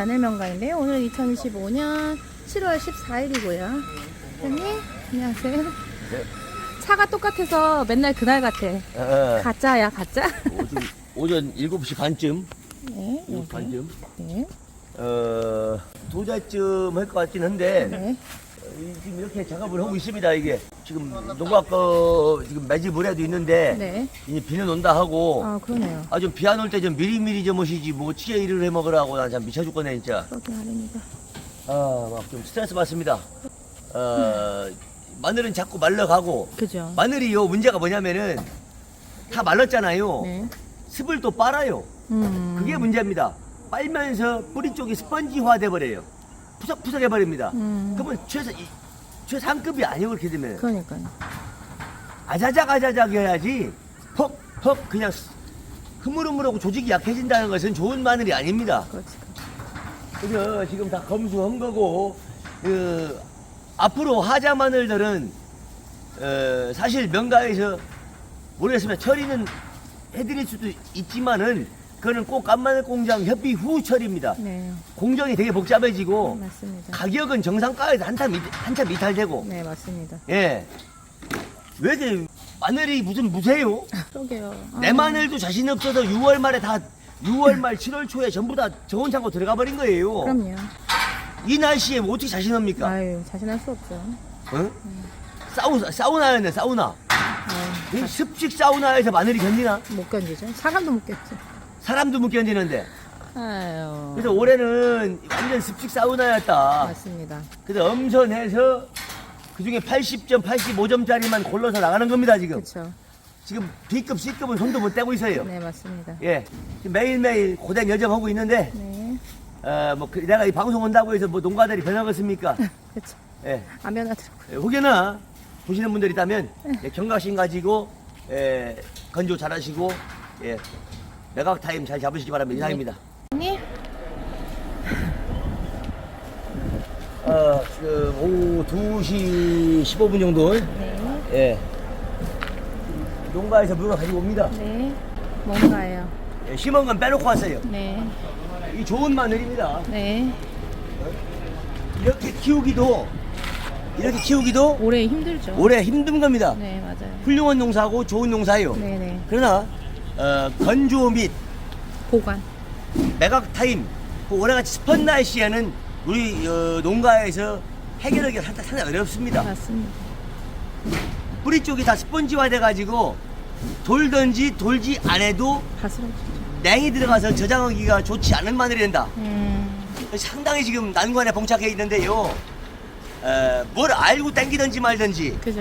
마늘 명가인데요. 오늘 2025년 7월 14일이고요. 사장님, 안녕하세요. 차가 똑같아서 맨날 그날 같아. 어, 가짜야, 가짜? 오전, 오전 7시 반쯤, 네, 7시 여기. 반쯤, 네, 어, 도자쯤 할 것 같긴 한데, 네. 어, 지금 이렇게 작업을 하고 있습니다, 이게. 지금 농악 거 지금 매집을해도 있는데, 네. 이제 비는 온다 하고, 아, 그러네요. 아, 좀 비 안 올 때 좀 미리미리 좀 오시지, 뭐, 어떻게 일을 해 먹으라고, 난참 미쳐 죽겠네, 진짜. 그러긴 하렵니다. 아, 막 좀 스트레스 받습니다. 어, 마늘은 자꾸 말라가고, 그죠? 마늘이요, 문제가 뭐냐면은, 다 말랐잖아요. 네. 습을 또 빨아요. 음. 그게 문제입니다. 빨면서 뿌리 쪽이 스펀지화 돼버려요. 푸석푸석 해버립니다. 음. 그러면 최소, 이- 최상급이 아니에요, 그렇게 되면. 그러니까요. 아자작 아자작 해야지, 퍽, 퍽, 그냥 스- 흐물흐물하고 조직이 약해진다는 것은 좋은 마늘이 아닙니다. 그렇지. 그래서 지금 다 검수한 거고, 그, 앞으로 하자 마늘들은, 어, 사실 명가에서 모르겠으면 처리는 해드릴 수도 있지만은, 그거는 꼭 깐마늘 공장 협의 후 처리입니다. 네, 공정이 되게 복잡해지고, 맞습니다. 가격은 정상가에서 한참, 미- 한참 이탈되고, 네, 맞습니다. 예. 왜 이렇게 마늘이 무슨 무세요? 그러게요. 아, 내 마늘도 자신 없어서 6월 말에 다 6월 말 7월 초에 전부 다 정원 창고 들어가 버린 거예요. 그럼요. 이 날씨에 뭐 어떻게 자신합니까? 아유, 자신할 수 없죠. 어? 사우나 사우나였네 사우나. 아, 이 습식 사우나에서 마늘이 견디나? 못 견디죠. 사람도 못 견디죠. 사람도 못 견디는데. 아유. 그래서 올해는 완전 습식 사우나였다. 맞습니다. 그래서 엄선해서 그 중에 80점, 85점짜리만 골라서 나가는 겁니다 지금. 그렇죠. 지금 B급, C급은 손도 못 대고 있어요. 네, 맞습니다. 예. 지금 매일매일 고생 여정하고 있는데, 네. 어, 뭐, 그- 내가 이 방송 온다고 해서 뭐 농가들이 변하겠습니까? 그렇죠. 예. 안 변하더라고요. 예, 혹여나 보시는 분들이 있다면, 예, 경각심 가지고, 예, 건조 잘 하시고, 예, 매각 타임 잘 잡으시기 바랍니다. 이상입니다. 언니? 어, 지금 오후 2시 15분 정도, 네. 예. 농가에서 물건 가지고 옵니다. 네. 뭔가요? 예, 심은 건 빼놓고 왔어요. 네. 이 좋은 마늘입니다. 네. 이렇게 키우기도, 이렇게 키우기도 올해 힘들죠. 올해 힘든 겁니다. 네, 맞아요. 훌륭한 농사고 좋은 농사예요. 네 네. 그러나 어, 건조 및 보관. 매각 타임, 그 올해같이 습한 날씨에는 우리 어, 농가에서 해결하기가 상당히 상당히 어렵습니다. 맞습니다. 뿌리 쪽이 다 스펀지화 돼가지고 돌든지 돌지 않아도 바스러지죠. 냉이 들어가서 저장하기가 좋지 않은 마늘이 된다. 음. 상당히 지금 난관에 봉착해 있는데요. 어, 뭘 알고 땡기든지 말든지 그죠.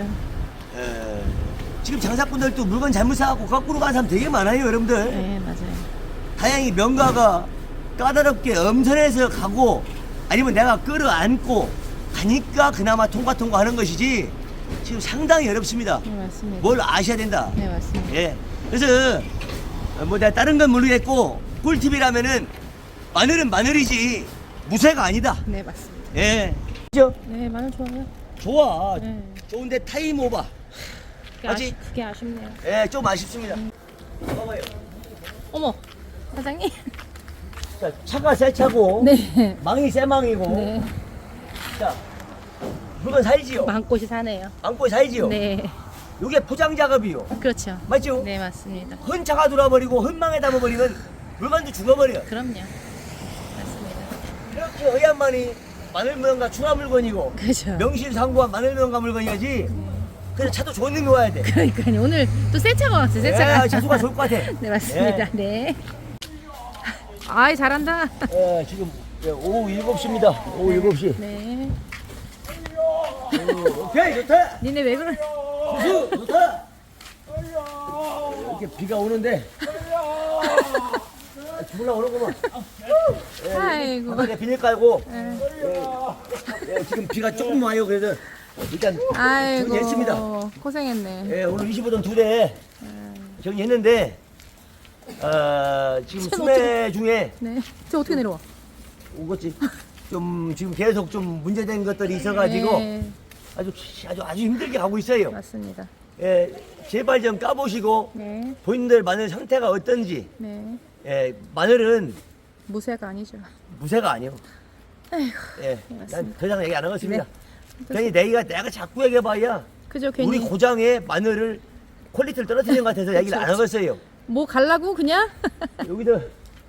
어, 지금 장사꾼들도 물건 잘못 사갖고 거꾸로 가는 사람 되게 많아요, 여러분들. 네, 맞아요. 다행히 명가가 까다롭게 엄선해서 가고 아니면 내가 끌어안고 가니까 그나마 통과 통과하는 것이지 지금 상당히 어렵습니다. 네, 맞습니다. 뭘 아셔야 된다. 네, 맞습니다. 예. 그래서 어, 뭐 내가 다른 건 모르겠고 꿀팁이라면은 마늘은 마늘이지 무쇠가 아니다. 네, 맞습니다. 예. 그죠? 네, 마늘 좋아요. 좋아. 네. 좋은데 타임 오버. 그게, 아직- 아쉽, 그게 아쉽네요. 예, 좀 아쉽습니다. 봐봐요. 어머, 사장님. 자, 차가 새 차고 네. 망이 새 망이고 네. 자, 물건 사이지요? 망꽃이 사네요. 안고 사이지요? 네. 이게 포장 작업이요. 그렇죠. 맞죠? 네, 맞습니다. 헌 차가 들어버리고 헌망에 담아버리면 물건도 죽어버려. 그럼요. 맞습니다. 이렇게 의한만이 마늘 무언가 중화 물건이고 그죠. 명실상부한 마늘 무언가 물건이야지. 그래서 차도 좋은 놈이 와야 돼. 그러니까요. 오늘 또 새 차가 왔어요, 새 차가. 예, 차수가 좋을 것 같아. 네, 맞습니다. 예. 네. 아이, 잘한다. 예, 지금 예, 오후 7시입니다. 오후 7시. 네. 오케이, 좋다. 니네 왜 그러? 수수, 좋다. 이렇게 비가 오는데. 주물러 오는구만. 예, 아이고. 바닥에 비닐 깔고. 예. 예, 지금 비가 조금 와요. 그래서 일단 아이고. 정리했습니다. 고생했네. 예, 오늘 25돈 두대 정리했는데 어, 지금 참 수매 중에 네. 저 어떻게 내려와? 오겠지. 좀 지금 계속 좀 문제된 것들이 있어가지고 네, 아주 아주 아주 힘들게 가고 있어요. 맞습니다. 예, 제발 좀 까보시고 네. 본인들 마늘 상태가 어떤지. 네. 예, 마늘은 무쇠가 아니죠. 무쇠가 아니요. 아이고. 예, 맞습니다. 난더 이상 얘기 안 하겠습니다. 네. 괜히 내가 내가 자꾸 얘기해봐야 그죠 괜히 우리 고장의 마늘을 퀄리티를 떨어뜨리는 것 같아서 얘기를 안 하겠어요. 뭐 갈라고 그냥? 여기도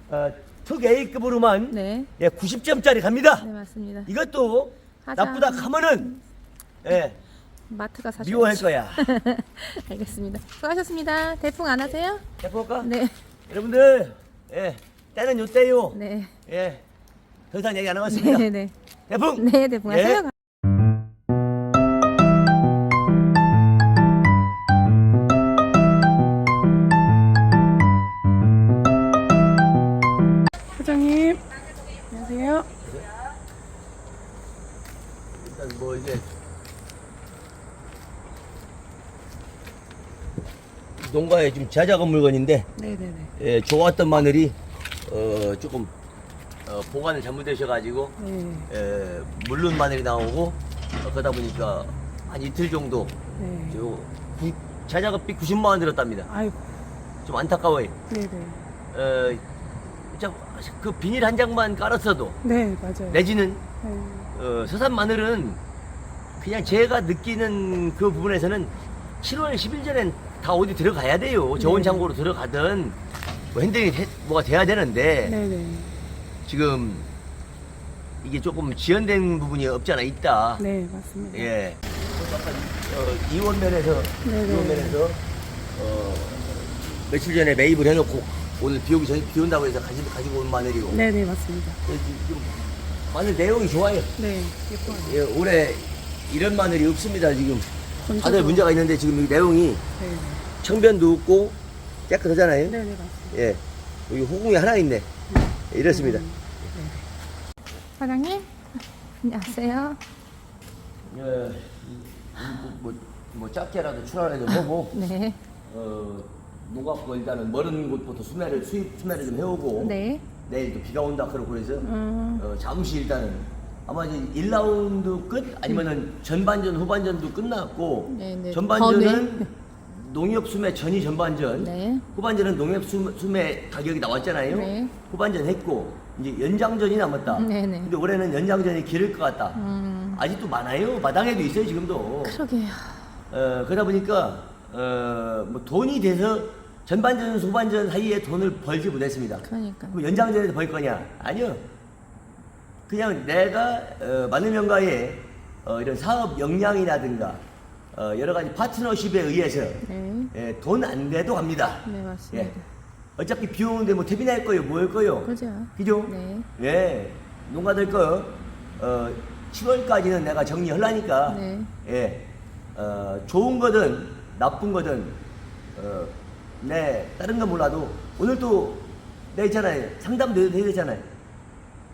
어, 특 A급으로만 네. 예, 90점짜리 갑니다. 네 맞습니다. 이것도 하자. 나쁘다 하면은 예, 마트가 사죠. 미워할 거야. 알겠습니다. 수고하셨습니다. 대풍 안 하세요? 해볼까? 네. 여러분들, 예, 때는 요때요. 네. 예, 더 이상 얘기 안 하겠습니다. 네, 네. 대풍. 네, 대풍 하세요. 농가에 좀 자작은 물건인데 네네네 예, 좋았던 마늘이 어, 조금 어, 보관을 잘못되셔가지고 네, 예, 물른 마늘이 나오고 어, 그러다 보니까 한 이틀 정도 네. 요 구- 자작업비 90만 원 들었답니다. 아이고 좀 안타까워요. 네네 어, 진짜 그 비닐 한 장만 깔았어도 네 맞아요 내지는 네. 어, 서산 마늘은 그냥 제가 느끼는 그 부분에서는 7월 10일 전엔 다 어디 들어가야 돼요. 저온 네. 창고로 들어가든 뭐 핸들이 해- 뭐가 돼야 되는데 네네 지금 이게 조금 지연된 부분이 없지 않아 있다. 네 맞습니다 예. 어, 이원면에서 네네. 이원면에서 어, 며칠 전에 매입을 해놓고 오늘 비 오기 전에 비 온다고 해서 가지고 가지고 온 마늘이고 네네 맞습니다 예, 지금 마늘 내용이 좋아요. 네 예뻐요 예, 올해 이런 마늘이 없습니다 지금. 다들 문제가 있는데 지금 이 내용이 네. 청변도 없고 깨끗하잖아요. 네네 맞습니다 예. 여기 호궁이 하나 있네. 예, 이렇습니다. 네. 사장님. 안녕하세요. 예, 뭐, 뭐, 뭐 작게라도 출하라도 하고 네. 어, 거 일단은 멀은 곳부터 수매를 수입 수매를 좀 해오고 네. 내일 또 비가 온다 그러고 그래서 음. 어, 잠시 일단은 아마 이제 1라운드 끝 아니면은 전반전 후반전도 끝났고 네, 네. 전반전은 더 농협 수매 전이 전반전 네. 후반전은 농협 수- 수매 가격이 나왔잖아요 네. 후반전 했고 이제 연장전이 남았다 네, 네. 근데 올해는 연장전이 길을 것 같다 음. 아직도 많아요 마당에도 있어요 지금도 그러게요. 어, 그러다 보니까 어, 뭐 돈이 돼서 전반전 후반전 사이에 돈을 벌지 못했습니다 그러니까. 그럼 연장전에서 벌 거냐? 아니요. 그냥 내가 어, 마늘 명가의 어, 이런 사업 역량이라든가 어, 여러 가지 파트너십에 의해서 네. 예, 돈 안 돼도 갑니다. 네 맞습니다. 예. 어차피 비 오는데 뭐 퇴비 날 거예요, 뭐할 거예요? 그죠. 그죠? 네. 예. 농가들 거 어, 7월까지는 내가 정리하려니까 네. 예. 어, 좋은 거든 나쁜 거든 어, 네 다른 건 몰라도 오늘 또 내가 있잖아요 상담도 해야 되잖아요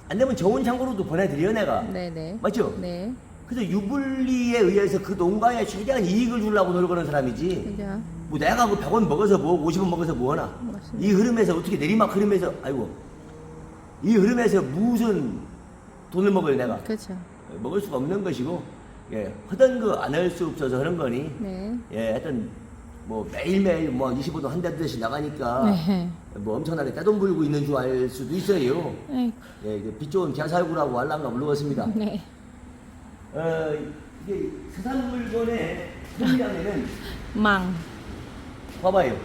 안 되면 좋은 창고로도 보내드려요 내가 네네. 맞죠? 네. 그래서 유불리에 의해서 그 농가에 최대한 이익을 주려고 노력하는 사람이지 그죠. 뭐 내가 그 100원 먹어서 뭐 50원 먹어서 뭐하나 맞습니다. 이 흐름에서 어떻게 내리막 흐름에서 아이고 이 흐름에서 무슨 돈을 먹어요 내가 그죠. 먹을 수가 없는 것이고 예 하던 거 안 할 수 없어서 하는 거니 네. 예 하여튼 뭐 매일매일 뭐 25도 한 대씩 나가니까 네. 뭐 엄청나게 떼돈 벌고 있는 줄 알 수도 있어요 아이고. 예, 이게 빚 좋은 개살구라고 알랑가 불러봤습니다 네. 어 이게 수산 물건의 품이라면은 망. 봐봐요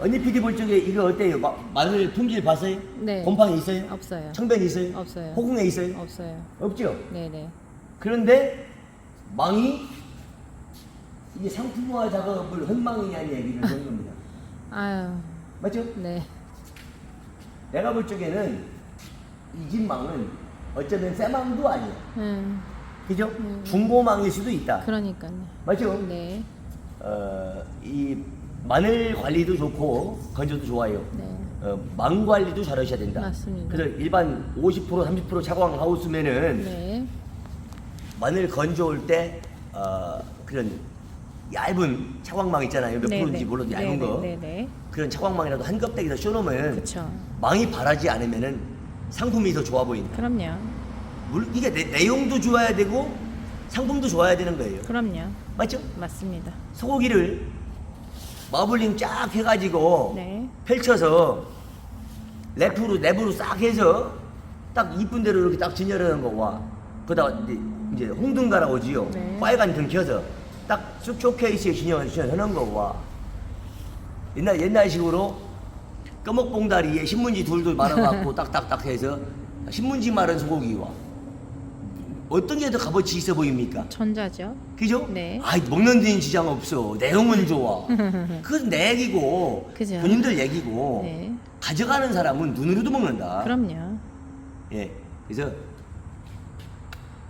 언니 PD 볼 적에 이거 어때요 마, 마늘 품질 봤어요? 네. 곰팡이 있어요? 없어요. 청변이 있어요? 없어요. 호궁에 있어요? 없어요. 없죠? 네네. 그런데 망이 이게 상품화 작업을 헌망이냐는 얘기를 하는 겁니다. 아유. 맞죠? 네. 내가 볼 적에는 이 집 망은 어쩌면 쇠망도 아니야. 음. 그죠? 음. 중고망일 수도 있다. 그러니까요. 맞죠? 네. 어, 이 마늘 관리도 좋고 건조도 좋아요. 네. 어, 망 관리도 잘 하셔야 된다. 맞습니다. 그래서 일반 50% 30% 차광 하우스면은 네. 마늘 건조할 때 어, 그런 얇은 차광망 있잖아요. 몇 네, 프로인지 네. 몰라도 얇은 네, 거. 네, 네. 그런 차광망이라도 한 껍데기에서 씌워놓으면 그쵸. 망이 바라지 않으면은 상품이 더 좋아 보인다. 그럼요. 물, 이게 내, 내용도 좋아야 되고 상품도 좋아야 되는 거예요. 그럼요. 맞죠? 맞습니다. 소고기를 마블링 쫙 해가지고 네. 펼쳐서 랩으로 랩으로 싹 해서 딱 이쁜 대로 이렇게 딱 진열하는 거와 이제, 이제 홍등가라고 지요 네. 빨간 등 켜서 딱 쇼케이스에 진열 진열하는 거와 옛날 옛날식으로 꺼먹봉다리에 신문지 둘둘 말아갖고 딱딱딱 해서 신문지 마른 소고기와 어떤 게 더 값어치 있어 보입니까? 전자죠. 그죠? 네. 아, 먹는 데는 지장 없어. 내용은 좋아. 그건 내 얘기고, 그죠. 본인들 얘기고, 네. 가져가는 사람은 눈으로도 먹는다. 그럼요. 예. 그래서,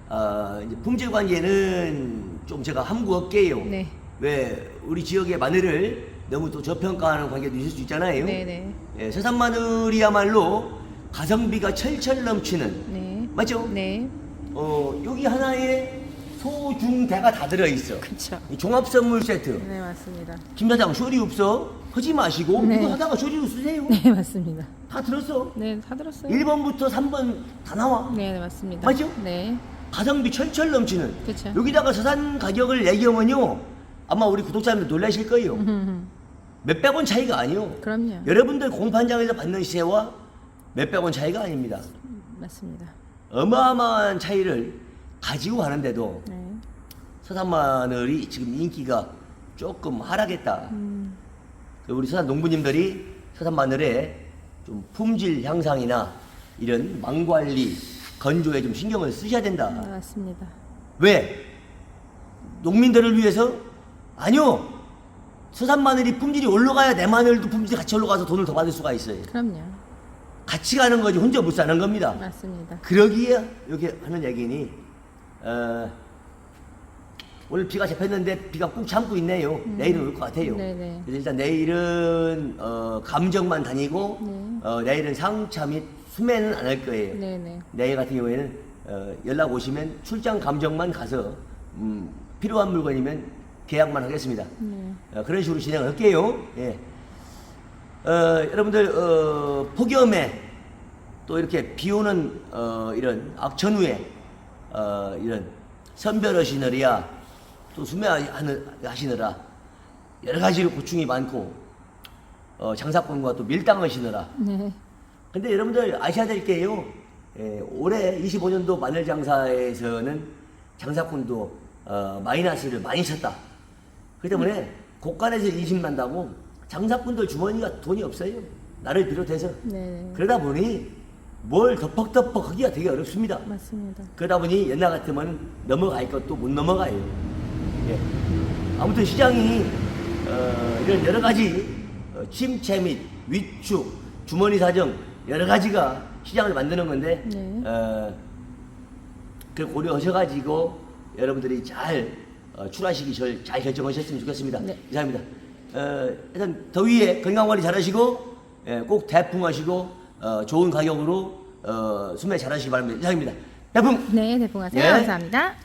아, 이제 품질 관계는 좀 제가 함구할게요. 네. 왜 우리 지역의 마늘을 너무 또 저평가하는 관계도 있을 수 있잖아요. 네네. 예, 세산 마늘이야말로 가성비가 철철 넘치는 네. 맞죠? 네. 어, 여기 하나에 소, 중, 대가 다 들어있어. 그쵸. 이 종합 선물 세트. 네, 맞습니다. 김 사장 쇼리 없어? 하지 마시고 네. 이거 하다가 쇼리로 쓰세요. 네, 맞습니다. 다 들었어. 네, 다 들었어요. 1번부터 3번 다 나와. 네, 네, 맞습니다. 맞죠? 네. 가성비 철철 넘치는. 그쵸. 여기다가 서산 가격을 얘기하면요. 아마 우리 구독자님들 놀라실 거예요. 몇백 원 차이가 아니요. 그럼요. 여러분들 공판장에서 받는 시세와 몇백 원 차이가 아닙니다. 맞습니다. 어마어마한 차이를 가지고 가는데도 네. 서산 마늘이 지금 인기가 조금 하락했다. 음, 우리 서산 농부님들이 서산 마늘에 좀 품질 향상이나 이런 망관리, 건조에 좀 신경을 쓰셔야 된다. 네, 맞습니다. 왜? 농민들을 위해서? 아니요. 서산 마늘이 품질이 올라가야 내 마늘도 품질이 같이 올라가서 돈을 더 받을 수가 있어요. 그럼요. 같이 가는 거지 혼자 못 사는 겁니다. 맞습니다. 그러기에 이렇게 하는 얘기니 어, 오늘 비가 잡혔는데 비가 꾹 참고 있네요. 내일은 올 것 같아요. 음. 네네. 그래서 일단 내일은 어, 감정만 다니고 네. 어, 내일은 상차 및 수매는 안 할 거예요. 네, 네. 내일 같은 경우에는 어, 연락 오시면 출장 감정만 가서 음, 필요한 물건이면 계약만 하겠습니다. 네. 어, 그런 식으로 진행을 할게요. 예. 어, 여러분들 어, 폭염에 또 이렇게 비 오는 어, 이런 악천후에 어, 이런 선별하시느랴 또 수매하시느라 여러 가지로 고충이 많고 어, 장사꾼과 또 밀당하시느라 네. 근데 여러분들 아셔야 될 게요. 예, 올해 25년도 마늘 장사에서는 장사꾼도 어, 마이너스를 많이 쳤다. 그렇기 때문에 곳간에서 인심 난다고 장사꾼들 주머니가 돈이 없어요. 나를 비롯해서. 네, 네. 그러다 보니 뭘 덮벅덮벅 하기가 되게 어렵습니다. 맞습니다. 그러다 보니 옛날 같으면 넘어갈 것도 못 넘어가요. 예. 아무튼 시장이 어, 이런 여러 가지 어, 침체 및 위축, 주머니 사정 여러 가지가 시장을 만드는 건데 네. 어, 그 고려하셔가지고 여러분들이 잘 어, 출하시기 절, 잘 결정하셨으면 좋겠습니다. 네. 이상입니다. 어, 일단 더위에 건강 관리 잘하시고 예, 꼭 대풍하시고 어, 좋은 가격으로 어, 수매 잘하시기 바랍니다. 이상입니다. 대풍. 네, 대풍하세요. 예. 감사합니다.